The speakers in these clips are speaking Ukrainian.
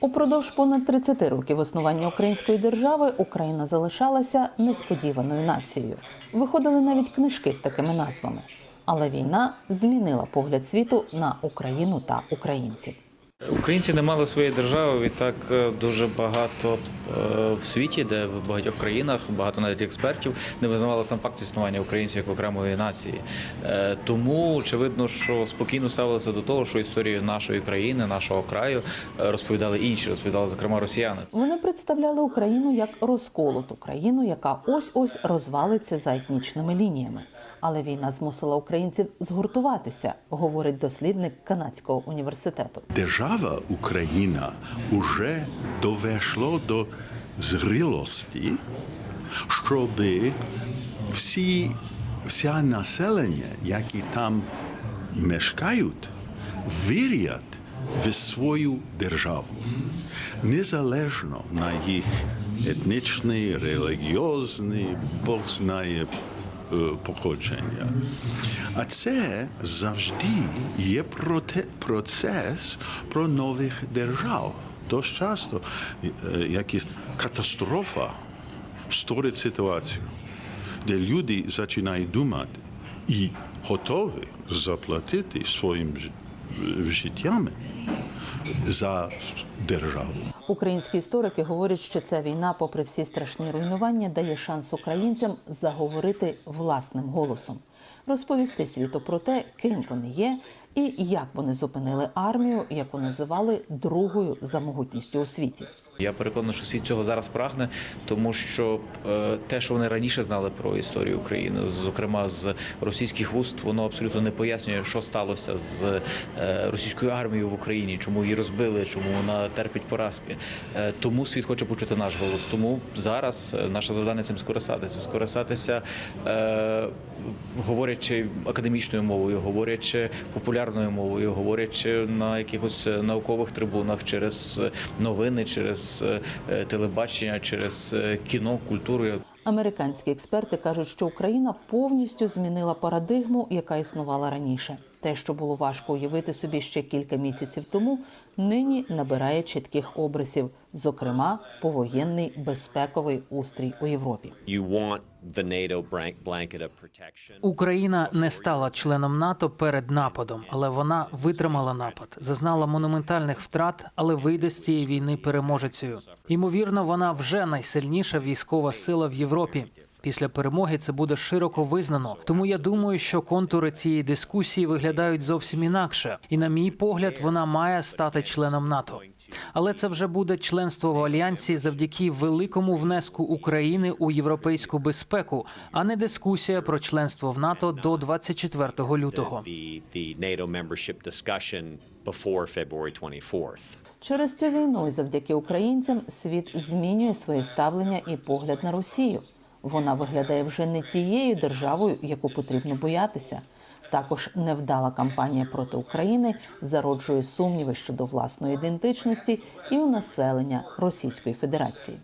Упродовж понад 30 років існування української держави Україна залишалася несподіваною нацією. Виходили навіть книжки з такими назвами. Але війна змінила погляд світу на Україну та українців. Українці не мали своєї держави, відтак е, дуже багато в світі, де в багатьох країнах, багато навіть експертів не визнавали сам факт існування українців як окремої нації. Е, Тому очевидно, що спокійно ставилися до того, що історію нашої країни, нашого краю е, розповідали інші, розповідали зокрема росіяни. Вони представляли Україну як розколоту країну, яка ось ось розвалиться за етнічними лініями. Але війна змусила українців згуртуватися, говорить дослідник канадського університету. Держава Україна уже довійшло до зрілості, щоб всі, вся населення, які там мешкають, вірять в свою державу, незалежно на їх етнічний, релігіозний, Бог знає е, походження. А це завжди є процес про нових держав. Дуже часто е, якась катастрофа створить ситуацію, де люди починають думати і готові заплатити своїм ж- життями за державу. Українські історики говорять, що ця війна, попри всі страшні руйнування, дає шанс українцям заговорити власним голосом, розповісти світу про те, ким вони є і як вони зупинили армію, яку називали другою за могутністю у світі. Я переконаний, що світ цього зараз прагне, тому що е, те, що вони раніше знали про історію України, зокрема з російських вуст, воно абсолютно не пояснює, що сталося з е, російською армією в Україні, чому її розбили, чому вона терпить поразки. Е, Тому світ хоче почути наш голос. Тому зараз наше завдання цим скористатися, скористатися. Говорячи академічною мовою, говорячи популярною мовою, говорячи на якихось е, наукових трибунах через е, новини, через е, телебачення, через е, кіно, культуру. Американські експерти кажуть, що Україна повністю змінила парадигму, яка існувала раніше. Те, що було важко уявити собі ще кілька місяців тому, нині набирає чітких обрисів, зокрема повоєнний безпековий устрій у Європі. Україна не стала членом НАТО перед нападом, але вона витримала напад, зазнала монументальних втрат, але вийде з цієї війни переможецею. Ймовірно, вона вже найсильніша військова сила в Європі. Після перемоги це буде широко визнано. Тому я думаю, що контури цієї дискусії виглядають зовсім інакше, і на мій погляд, вона має стати членом НАТО. Але це вже буде членство в альянсі завдяки великому внеску України у європейську безпеку, а не дискусія про членство в НАТО до 24 лютого. The, the NATO membership discussion before February 24th. Через цю війну і завдяки українцям світ змінює своє ставлення і погляд на Росію. Вона виглядає вже не тією державою, яку потрібно боятися. Також невдала кампанія проти України зароджує сумніви щодо власної ідентичності і у населення Російської Федерації.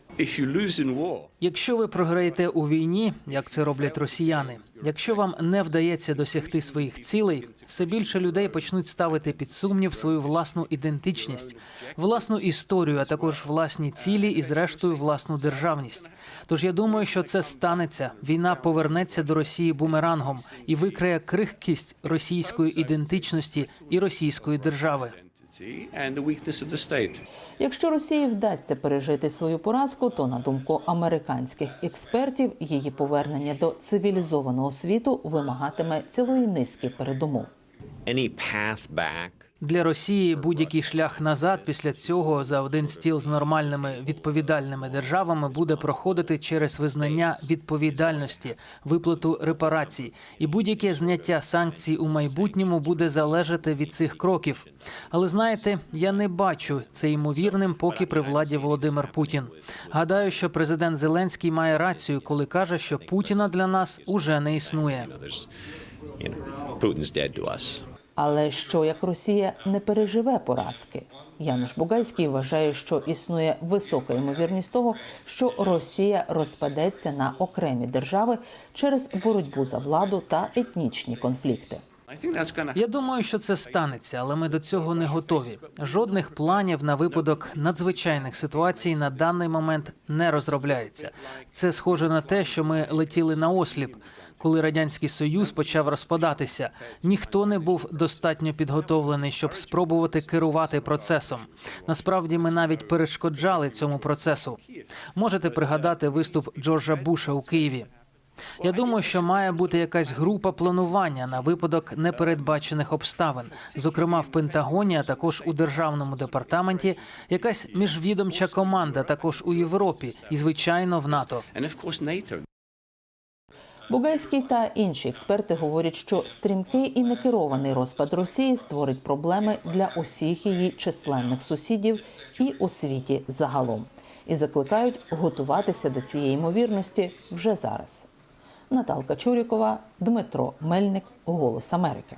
Якщо ви програєте у війні, як це роблять росіяни, якщо вам не вдається досягти своїх цілей, все більше людей почнуть ставити під сумнів свою власну ідентичність, власну історію, а також власні цілі і, зрештою, власну державність. Тож я думаю, що це станеться. Війна повернеться до Росії бумерангом і викриє крихкість російської ідентичності і російської держави. Identity and the weakness of the state. Якщо Росії вдасться пережити свою поразку, то на думку американських експертів, її повернення до цивілізованого світу вимагатиме цілої низки передумов. Any path back Для Росії будь-який шлях назад після цього за один стіл з нормальними відповідальними державами буде проходити через визнання відповідальності, виплату репарацій, і будь-яке зняття санкцій у майбутньому буде залежати від цих кроків. Але знаєте, я не бачу це ймовірним, поки при владі Володимир Путін. Гадаю, що президент Зеленський має рацію, коли каже, що Путіна для нас уже не існує. Putin's dead to us. Але що як Росія не переживе поразки? Януш Бугайський вважає, що існує висока ймовірність того, що Росія розпадеться на окремі держави через боротьбу за владу та етнічні конфлікти. Я думаю, що це станеться, але ми до цього не готові. Жодних планів на випадок надзвичайних ситуацій на даний момент не розробляється. Це схоже на те, що ми летіли на осліп. Коли радянський союз почав розпадатися, ніхто не був достатньо підготовлений, щоб спробувати керувати процесом. Насправді, ми навіть перешкоджали цьому процесу. Можете пригадати виступ Джорджа Буша у Києві. Я думаю, що має бути якась група планування на випадок непередбачених обставин, зокрема в Пентагоні, а також у державному департаменті, якась міжвідомча команда, також у Європі і звичайно в НАТО. Бугайський та інші експерти говорять, що стрімкий і некерований розпад Росії створить проблеми для усіх її численних сусідів і у світі загалом, і закликають готуватися до цієї ймовірності вже зараз. Наталка Чурікова, Дмитро Мельник, Голос Америки.